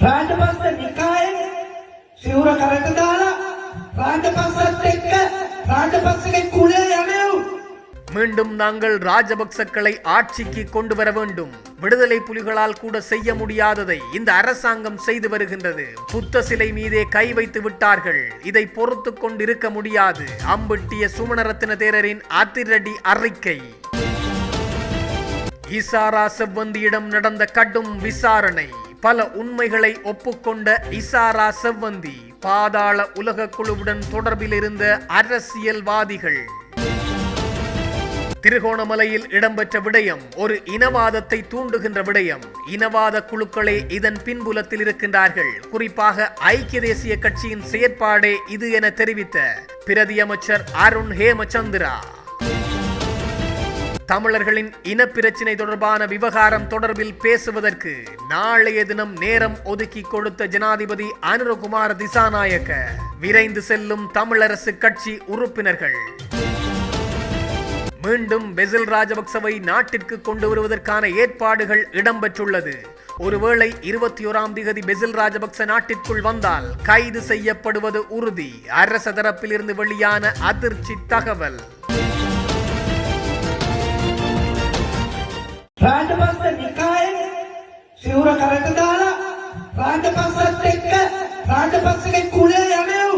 රාජපක්ෂ නිකායෙන් සිවුර කරට දාලා රාජපක්ෂත් එක්ක රාජපක්ෂගේ කුලේ යමෙව් மீண்டும் நாங்கள் ராஜபக்சக்களை ஆட்சிக்கு கொண்டு வர வேண்டும் விடுதலை புலிகளால் கூட செய்ய முடியாததை இந்த அரசாங்கம் செய்து வருகின்றது புத்த சிலை மீதே கை வைத்து விட்டார்கள் இதை பொறுத்து கொண்டிருக்க முடியாது அம்பிட்டிய சுமணரத்தின தேரரின் அதிரடி அறிக்கை இசாரா செவ்வந்தியிடம் நடந்த கடும் விசாரணை பல உண்மைகளை ஒப்புக்கொண்ட இசாரா செவ்வந்தி பாதாள உலக குழுவுடன் தொடர்பில் இருந்த அரசியல்வாதிகள். திருகோணமலையில் இடம்பெற்ற விடயம் ஒரு இனவாதத்தை தூண்டுகின்ற விடயம். இனவாத குழுக்களே இதன் பின்புலத்தில் இருக்கின்றார்கள். குறிப்பாக ஐக்கிய தேசிய கட்சியின் செயற்பாடே இது என தெரிவித்த பிரதி அமைச்சர் அருண் ஹேமச்சந்திரா. தமிழர்களின் இனப்பிரச்சினை தொடர்பான விவகாரம் தொடர்பில் பேசுவதற்கு நாளைய தினம் நேரம் ஒதுக்கி கொடுத்த ஜனாதிபதி அனுரகுமார் திசாநாயக்க. விரைந்து செல்லும் தமிழரசு கட்சி உறுப்பினர்கள். மீண்டும் பெசில் ராஜபக்சவை நாட்டிற்கு கொண்டு வருவதற்கான ஏற்பாடுகள் இடம்பெற்றுள்ளது. ஒருவேளை இருபத்தி ஓராம் திகதி பெசில் ராஜபக்ச நாட்டிற்குள் வந்தால் கைது செய்யப்படுவது உறுதி. அரச தரப்பிலிருந்து வெளியான அதிர்ச்சி தகவல். රාජපක්ෂ නිකායෙන් සිවුර කරට දාලා රාජපක්ෂත් එක්ක රාජපක්ෂගේ කුලේ යමෙව්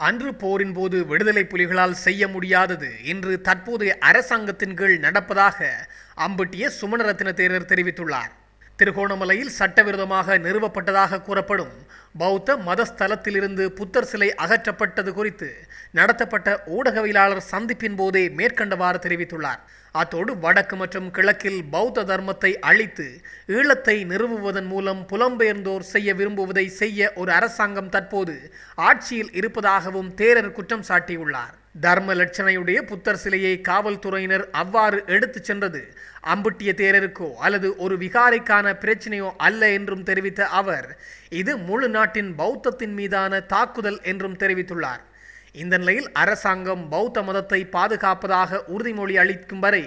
அன்று போரின் போது விடுதலை புலிகளால் செய்ய முடியாதது இன்று தற்போதைய அரசாங்கத்தின் கீழ் நடப்பதாக அம்பட்டிய சுமணரத்ன தேரர் தெரிவித்துள்ளார் திருகோணமலையில் சட்டவிரோதமாக நிறுவப்பட்டதாக கூறப்படும் பௌத்த மதஸ்தலத்திலிருந்து புத்தர் சிலை அகற்றப்பட்டது குறித்து நடத்தப்பட்ட ஊடகவியலாளர் சந்திப்பின் போதே மேற்கண்டவாறு தெரிவித்துள்ளார். அத்தோடு வடக்கு மற்றும் கிழக்கில் பௌத்த தர்மத்தை அழித்து ஈழத்தை நிறுவுவதன் மூலம் புலம்பெயர்ந்தோர் செய்ய விரும்புவதை செய்ய ஒரு அரசாங்கம் தற்போது ஆட்சியில் இருப்பதாகவும் தேரர் குற்றம் சாட்டியுள்ளார். தர்ம லட்சணையுடைய புத்தர் சிலையை காவல்துறையினர் அவ்வாறு எடுத்துச் சென்றது. அம்புட்டிய தேரருக்கோ அல்லது ஒரு விகாரைக்கான பிரச்சனையோ அல்ல என்றும் தெரிவித்த அவர் இது முழு நாட்டின் பௌத்தத்தின் மீதான தாக்குதல் என்றும் தெரிவித்துள்ளார். இந்த நிலையில் அரசாங்கம் பௌத்த மதத்தை பாதுகாப்பதாக உறுதிமொழி அளிக்கும் வரை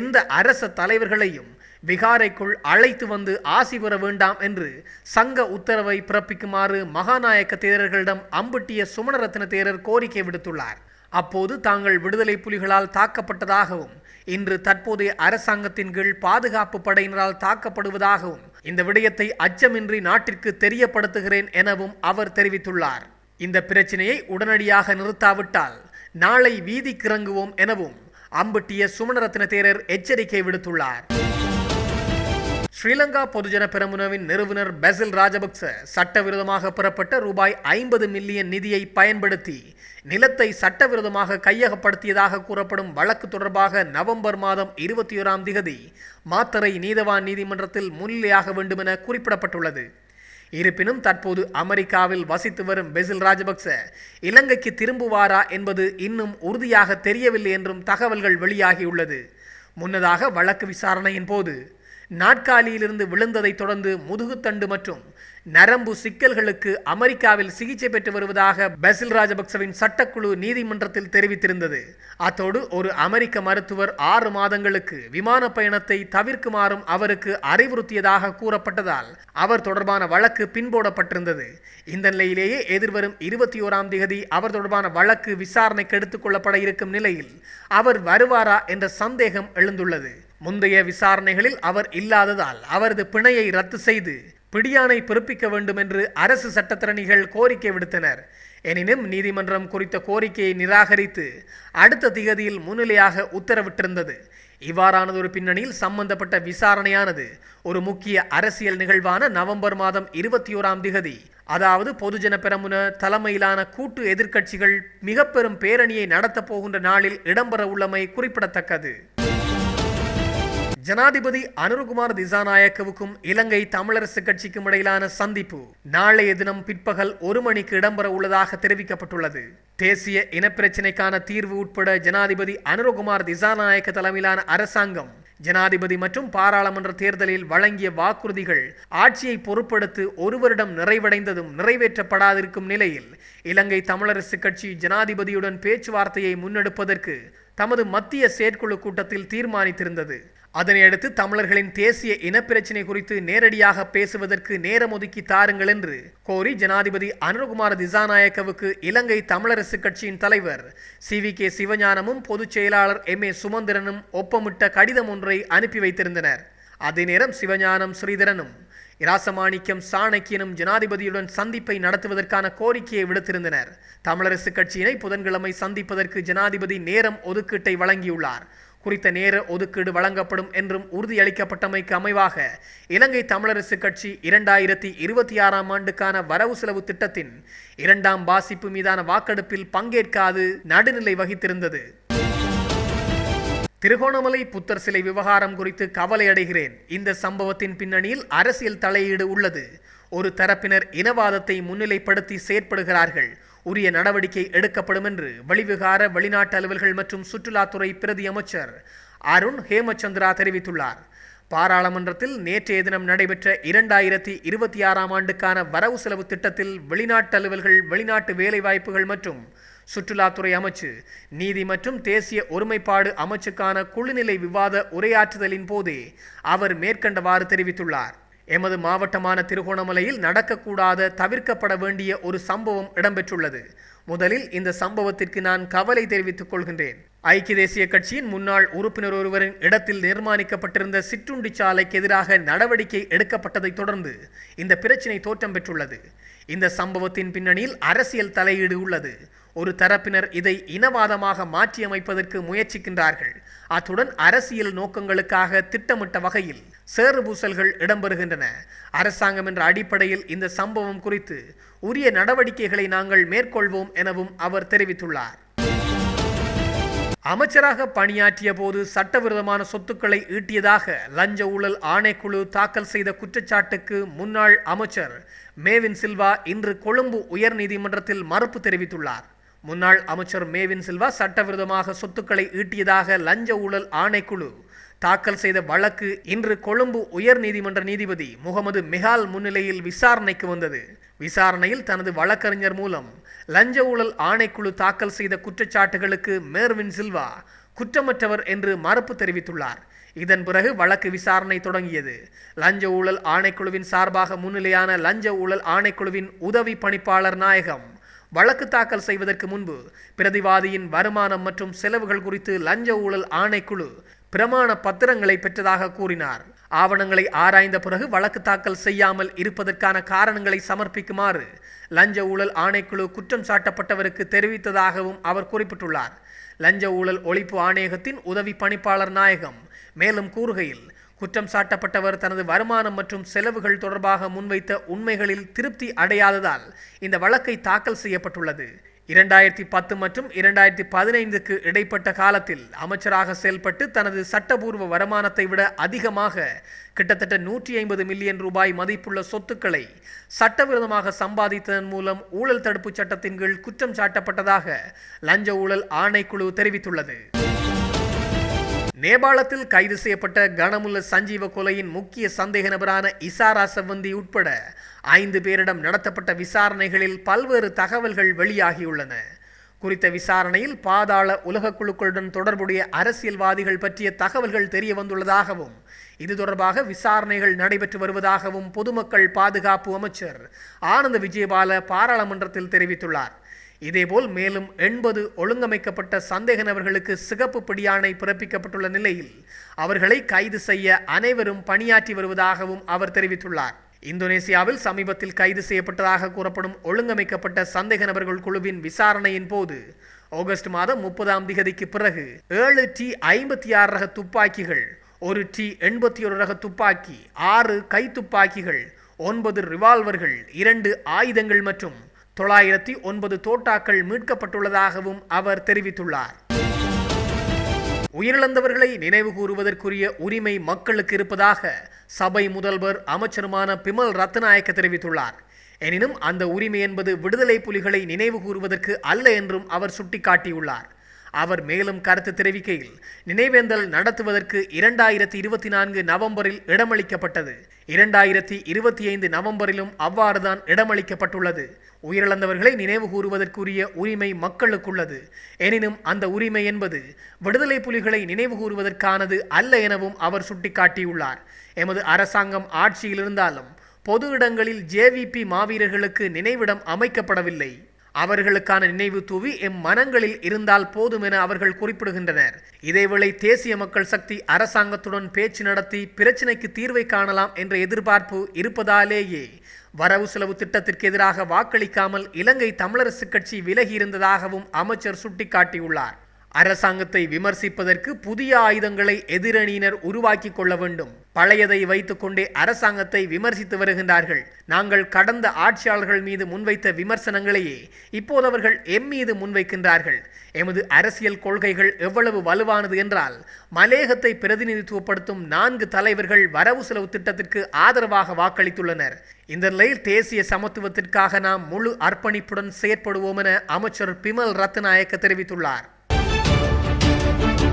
எந்த அரச தலைவர்களையும் விகாரைக்குள் அழைத்து வந்து ஆசி பெற வேண்டாம் என்று சங்க உத்தரவை பிறப்பிக்குமாறு மகாநாயக்க தேரர்களிடம் அம்புட்டிய சுமணரத்ன தேரர் கோரிக்கை விடுத்துள்ளார். அப்போது தாங்கள் விடுதலை புலிகளால் தாக்கப்பட்டதாகவும் இன்று தற்போதைய அரசாங்கத்தின் கீழ் பாதுகாப்பு படையினரால் தாக்கப்படுவதாகவும் இந்த விடயத்தை அச்சமின்றி நாட்டிற்கு தெரியப்படுத்துகிறேன் எனவும் அவர் தெரிவித்துள்ளார். இந்த பிரச்சினையை உடனடியாக நிறுத்தாவிட்டால் நாளை வீதிக்கிறங்குவோம் எனவும் அம்பட்டிய சுமணரத்ன தேரர் எச்சரிக்கை விடுத்துள்ளார். ஸ்ரீலங்கா பொதுஜன பெரமுனவின் நிறுவனர் பெசில் ராஜபக்ச சட்டவிரோதமாக பெறப்பட்ட ரூபாய் ஐம்பது மில்லியன் நிதியை பயன்படுத்தி நிலத்தை சட்டவிரோதமாக கையகப்படுத்தியதாக கூறப்படும் வழக்கு தொடர்பாக நவம்பர் மாதம் இருபத்தி ஓராம் திகதி மாத்தறை நீதவான் நீதிமன்றத்தில் முன்னிலையாக வேண்டுமென குறிப்பிடப்பட்டுள்ளது. இருப்பினும் தற்போது அமெரிக்காவில் வசித்து வரும் பெசில் ராஜபக்ச இலங்கைக்கு திரும்புவாரா என்பது இன்னும் உறுதியாக தெரியவில்லை என்றும் தகவல்கள் வெளியாகியுள்ளது. முன்னதாக வழக்கு விசாரணையின் போது நாட்காலியிலிருந்து விழுந்ததைத் தொடர்ந்து முதுகுத்தண்டு மற்றும் நரம்பு சிக்கல்களுக்கு அமெரிக்காவில் சிகிச்சை பெற்று வருவதாக பசில் ராஜபக்சவின் சட்டக்குழு நீதிமன்றத்தில் தெரிவித்திருந்தது. அத்தோடு ஒரு அமெரிக்க மருத்துவர் ஆறு மாதங்களுக்கு விமான பயணத்தை தவிர்க்குமாறும் அவருக்கு அறிவுறுத்தியதாக கூறப்பட்டதால் அவர் தொடர்பான வழக்கு பின்போடப்பட்டிருந்தது. இந்த நிலையிலேயே எதிர்வரும் இருபத்தி ஓராம் தேதி அவர் தொடர்பான வழக்கு விசாரணைக்கு எடுத்துக்கொள்ளப்பட இருக்கும் நிலையில் அவர் வருவாரா என்ற சந்தேகம் எழுந்துள்ளது. முந்தைய விசாரணைகளில் அவர் இல்லாததால் அவரது பிணையை ரத்து செய்து பிடியானை பிறப்பிக்க வேண்டும் என்று அரசு சட்டத்திறனிகள் கோரிக்கை விடுத்தனர். எனினும் நீதிமன்றம் குறித்த கோரிக்கையை நிராகரித்து அடுத்த திகதியில் முன்னிலையாக உத்தரவிட்டிருந்தது. இவ்வாறானதொரு பின்னணியில் சம்பந்தப்பட்ட விசாரணையானது ஒரு முக்கிய அரசியல் நிகழ்வான நவம்பர் மாதம் இருபத்தி ஓராம் திகதி அதாவது பொதுஜன பெரமுன தலைமையிலான கூட்டு எதிர்க்கட்சிகள் மிக பெரும் பேரணியை நடத்தப் போகின்ற நாளில் இடம்பெற உள்ளமை குறிப்பிடத்தக்கது. ஜனாதிபதி அனுருகுமார் திசாநாயக்கவுக்கும் இலங்கை தமிழரசு கட்சிக்கும் இடையிலான சந்திப்பு நாளைய தினம் பிற்பகல் ஒரு மணிக்கு இடம்பெற உள்ளதாக தெரிவிக்கப்பட்டுள்ளது. தேசிய இனப்பிரச்சினைக்கான தீர்வு உட்பட ஜனாதிபதி அனுருகுமார் திசாநாயக்க தலைமையிலான அரசாங்கம் ஜனாதிபதி மற்றும் பாராளுமன்ற தேர்தலில் வழங்கிய வாக்குறுதிகள் ஆட்சியை பொறுப்படுத்து ஒரு வருடம் நிறைவடைந்ததும் நிறைவேற்றப்படாதிருக்கும் நிலையில் இலங்கை தமிழரசு கட்சி ஜனாதிபதியுடன் பேச்சுவார்த்தையை முன்னெடுப்பதற்கு தமது மத்திய செயற்குழு கூட்டத்தில் தீர்மானித்திருந்தது. அதனையடுத்து தமிழர்களின் தேசிய இனப்பிரச்சினை குறித்து நேரடியாக பேசுவதற்கு நேரம் ஒதுக்கி தாருங்கள் என்று கோரி ஜனாதிபதி அனுகுமார் திசாநாயக்கவுக்கு இலங்கை தமிழரசு கட்சியின் தலைவர் சி வி கே சிவஞானமும் பொதுச் செயலாளர் எம் ஏ சுமந்திரனும் ஒப்பமிட்ட கடிதம் ஒன்றை அனுப்பி வைத்திருந்தனர். அதே நேரம் சிவஞானம் ஸ்ரீதரனும் இராசமாணிக்கம் சாணக்கியனும் ஜனாதிபதியுடன் சந்திப்பை நடத்துவதற்கான கோரிக்கையை விடுத்திருந்தனர். தமிழரசு கட்சியினை புதன்கிழமை சந்திப்பதற்கு ஜனாதிபதி நேரம் ஒதுக்கீட்டை வழங்கியுள்ளார். குறித்த நேர ஒதுக்கீடு வழங்கப்படும் என்றும் உறுதியளிக்கப்பட்டமைக்கு அமைவாக இலங்கை தமிழரசு கட்சி இரண்டாயிரத்தி இருபத்தி ஆறாம் ஆண்டுக்கான வரவு செலவு திட்டத்தின் இரண்டாம் வாசிப்பு மீதான வாக்கெடுப்பில் பங்கேற்காது நடுநிலை வகித்திருந்தது. திருகோணமலை புத்தர் சிலை விவகாரம் குறித்து கவலை அடைகிறேன். இந்த சம்பவத்தின் பின்னணியில் அரசியல் தலையீடு உள்ளது. ஒரு தரப்பினர் இனவாதத்தை முன்னிலைப்படுத்தி செயற்படுகிறார்கள். உரிய நடவடிக்கை எடுக்கப்படும் என்று வெளிவிகார வெளிநாட்டு அலுவல்கள் மற்றும் சுற்றுலாத்துறை பிரதி அமைச்சர் அருண் ஹேமச்சந்திரா தெரிவித்துள்ளார். பாராளுமன்றத்தில் நேற்றைய தினம் நடைபெற்ற இரண்டாயிரத்தி இருபத்தி ஆறாம் ஆண்டுக்கான வரவு செலவு திட்டத்தில் வெளிநாட்டு அலுவல்கள் வெளிநாட்டு வேலைவாய்ப்புகள் மற்றும் சுற்றுலாத்துறை அமைச்சு நீதி மற்றும் தேசிய ஒருமைப்பாடு அமைச்சுக்கான குழுநிலை விவாத உரையாற்றுதலின் போதே அவர் மேற்கண்டவாறு தெரிவித்துள்ளார். எமது மாவட்டமான திருகோணமலையில் நடக்கக்கூடாத தவிர்க்கப்பட வேண்டிய ஒரு சம்பவம் இடம்பெற்றுள்ளது. முதலில் இந்த சம்பவத்திற்கு நான் கவலை தெரிவித்துக் கொள்கின்றேன். ஐக்கிய தேசிய கட்சியின் முன்னாள் உறுப்பினர் ஒருவரின் இடத்தில் நிர்மாணிக்கப்பட்டிருந்த சிற்றுண்டி சாலைக்கு எதிராக நடவடிக்கை எடுக்கப்பட்டதைத் தொடர்ந்து இந்த பிரச்சினை தோற்றம் பெற்றுள்ளது. இந்த சம்பவத்தின் பின்னணியில் அரசியல் தலையீடு உள்ளது. ஒரு தரப்பினர் இதை இனவாதமாக மாற்றியமைப்பதற்கு முயற்சிக்கின்றார்கள். அத்துடன் அரசியல் நோக்கங்களுக்காக திட்டமிட்ட வகையில் சேறுபூசல்கள் இடம்பெறுகின்றன. அரசாங்கம் என்ற அடிப்படையில் இந்த சம்பவம் குறித்து உரிய நடவடிக்கைகளை நாங்கள் மேற்கொள்வோம் எனவும் அவர் தெரிவித்துள்ளார். அமைச்சராக பணியாற்றிய போது சட்டவிரோதமான சொத்துக்களை ஈட்டியதாக லஞ்ச ஊழல் ஆணைக்குழு தாக்கல் செய்த குற்றச்சாட்டுக்கு முன்னாள் அமைச்சர் மேவின் சில்வா இன்று கொழும்பு உயர்நீதிமன்றத்தில் மறுப்பு தெரிவித்துள்ளார். முன்னாள் அமைச்சர் மேவின் சில்வா சட்டவிரோதமாக சொத்துக்களை ஈட்டியதாக லஞ்ச ஊழல் ஆணைக்குழு தாக்கல் செய்த வழக்கு இன்று கொழும்பு உயர் நீதிமன்ற நீதிபதி முகமது மிஹால் முன்னிலையில் விசாரணைக்கு வந்தது. விசாரணையில் தனது வழக்கறிஞர் மூலம் லஞ்ச ஊழல் ஆணைக்குழு தாக்கல் செய்த குற்றச்சாட்டுகளுக்கு மேர்வின் சில்வா குற்றமற்றவர் என்று மறுப்பு தெரிவித்துள்ளார். இதன் பிறகு வழக்கு விசாரணை தொடங்கியது. லஞ்ச ஊழல் ஆணைக்குழுவின் சார்பாக முன்னிலையான லஞ்ச ஊழல் ஆணைக்குழுவின் உதவி பணிப்பாளர் நாயகம் வழக்கு தாக்கல் செய்வதற்கு முன்பு பிரதிவாதியின் வருமானம் மற்றும் செலவுகள் குறித்து லஞ்ச ஊழல் ஆணைக்குழு பிரமாண பத்திரங்களை பெற்றதாக கூறினார். ஆவணங்களை ஆராய்ந்த பிறகு வழக்கு தாக்கல் செய்யாமல் இருப்பதற்கான காரணங்களை சமர்ப்பிக்குமாறு லஞ்ச ஊழல் ஆணைக்குழு குற்றம் சாட்டப்பட்டவருக்கு தெரிவித்ததாகவும் அவர் குறிப்பிட்டுள்ளார். லஞ்ச ஊழல் ஒழிப்பு ஆணையகத்தின் உதவி பணிப்பாளர் நாயகம் மேலும் கூறுகையில் குற்றம் சாட்டப்பட்டவர் தனது வருமானம் மற்றும் செலவுகள் தொடர்பாக முன்வைத்த உண்மைகளில் திருப்தி அடையாததால் இந்த வழக்கை தாக்கல் செய்யப்பட்டுள்ளது. இரண்டாயிரத்தி பத்து மற்றும் இரண்டாயிரத்தி பதினைந்துக்கு இடைப்பட்ட காலத்தில் அமைச்சராக செயல்பட்டு தனது சட்டபூர்வ வருமானத்தை விட அதிகமாக கிட்டத்தட்ட நூற்றி ஐம்பது மில்லியன் ரூபாய் மதிப்புள்ள சொத்துக்களை சட்டவிரோதமாக சம்பாதித்ததன் மூலம் ஊழல் தடுப்பு சட்டத்தின் கீழ் குற்றம் சாட்டப்பட்டதாக லஞ்ச ஊழல் ஆணைக்குழு தெரிவித்துள்ளது. நேபாளத்தில் கைது செய்யப்பட்ட கனமுல்ல சஞ்சீவ கொலையின் முக்கிய சந்தேக நபரான இசாரா செவ்வந்தி உட்பட ஐந்து பேரிடம் நடத்தப்பட்ட விசாரணைகளில் பல்வேறு தகவல்கள் வெளியாகியுள்ளன. குறித்த விசாரணையில் பாதாள உலகக்குழுக்களுடன் தொடர்புடைய அரசியல்வாதிகள் பற்றிய தகவல்கள் தெரிய வந்துள்ளதாகவும் இது தொடர்பாக விசாரணைகள் நடைபெற்று வருவதாகவும் பொதுமக்கள் பாதுகாப்பு அமைச்சர் ஆனந்த விஜயபால பாராளுமன்றத்தில் தெரிவித்துள்ளார். இதேபோல் மேலும் எண்பது ஒழுங்கமைக்கப்பட்ட சந்தேக நபர்களுக்கு சிகப்பு பிடியாணை பிறப்பிக்கப்பட்டுள்ள நிலையில் அவர்களை கைது செய்ய அனைவரும் பணியாற்றி வருவதாகவும் அவர் தெரிவித்துள்ளார். இந்தோனேசியாவில் சமீபத்தில் கைது செய்யப்பட்டதாக கூறப்படும் ஒழுங்கமைக்கப்பட்ட சந்தேக நபர்கள் குழுவின் விசாரணையின் போது ஆகஸ்ட் மாதம் முப்பதாம் திகதிக்கு பிறகு ஏழு டி ஐம்பத்தி ஆறு ரக துப்பாக்கிகள் ஒரு டி எண்பத்தி ஒரு ரக துப்பாக்கி ஆறு கை துப்பாக்கிகள் ஒன்பது ரிவால்வர்கள் இரண்டு ஆயுதங்கள் மற்றும் தொள்ளாயிரத்தி ஒன்பது தோட்டாக்கள் மீட்கப்பட்டுள்ளதாகவும் அவர் தெரிவித்துள்ளார். உயிரிழந்தவர்களை நினைவு கூறுவதற்குரிய உரிமை மக்களுக்கு இருப்பதாக சபை முதல்வர் அமைச்சருமான பிமல் ரத்நாயக்க தெரிவித்துள்ளார். எனினும் அந்த உரிமை என்பது விடுதலை புலிகளை நினைவு கூறுவதற்கு அல்ல என்றும் அவர் சுட்டிக்காட்டியுள்ளார். அவர் மேலும் கருத்து தெரிவிக்கையில் நினைவேந்தல் நடத்துவதற்கு இரண்டாயிரத்தி இருபத்தி நான்கு நவம்பரில் இடமளிக்கப்பட்டது. இரண்டாயிரத்தி இருபத்தி ஐந்து நவம்பரிலும் அவ்வாறுதான் இடமளிக்கப்பட்டுள்ளது. உயிரிழந்தவர்களை நினைவு கூறுவதற்குரிய உரிமை மக்களுக்குள்ளது. எனினும் அந்த உரிமை என்பது விடுதலை புலிகளை நினைவு கூறுவதற்கானது அல்ல எனவும் அவர் சுட்டிக்காட்டியுள்ளார். எமது அரசாங்கம் ஆட்சியில் இருந்தாலும் பொது இடங்களில் ஜேவிபி மாவீரர்களுக்கு நினைவிடம் அமைக்கப்படவில்லை. அவர்களுக்கான நினைவு தூவி எம் மனங்களில் இருந்தால் போதும் என அவர்கள் குறிப்பிடுகின்றனர். இதேவேளை தேசிய மக்கள் சக்தி அரசாங்கத்துடன் பேச்சு நடத்தி பிரச்சினைக்கு தீர்வை காணலாம் என்ற எதிர்பார்ப்பு இருப்பதாலேயே வரவு செலவு திட்டத்திற்கு எதிராக வாக்களிக்காமல் இலங்கை தமிழரசுக் கட்சி விலகியிருந்ததாகவும் அமைச்சர் சுட்டிக்காட்டியுள்ளார். அரசாங்கத்தை விமர்சிப்பதற்கு புதிய ஆயுதங்களை எதிரணியினர் உருவாக்கி கொள்ள வேண்டும். பழையதை வைத்துக்கொண்டே அரசாங்கத்தை விமர்சித்து வருகின்றார்கள். நாங்கள் கடந்த ஆட்சியாளர்கள் மீது முன்வைத்த விமர்சனங்களையே இப்போது அவர்கள் எம் மீது முன்வைக்கின்றார்கள். எமது அரசியல் கொள்கைகள் எவ்வளவு வலுவானது என்றால் மலேகத்தை பிரதிநிதித்துவப்படுத்தும் நான்கு தலைவர்கள் வரவு செலவு திட்டத்திற்கு ஆதரவாக வாக்களித்துள்ளனர். இந்த நிலையில் தேசிய சமத்துவத்திற்காக நாம் முழு அர்ப்பணிப்புடன் செயற்படுவோம் என அமைச்சர் பிமல் ரத்நாயக்க தெரிவித்துள்ளார். Thank you.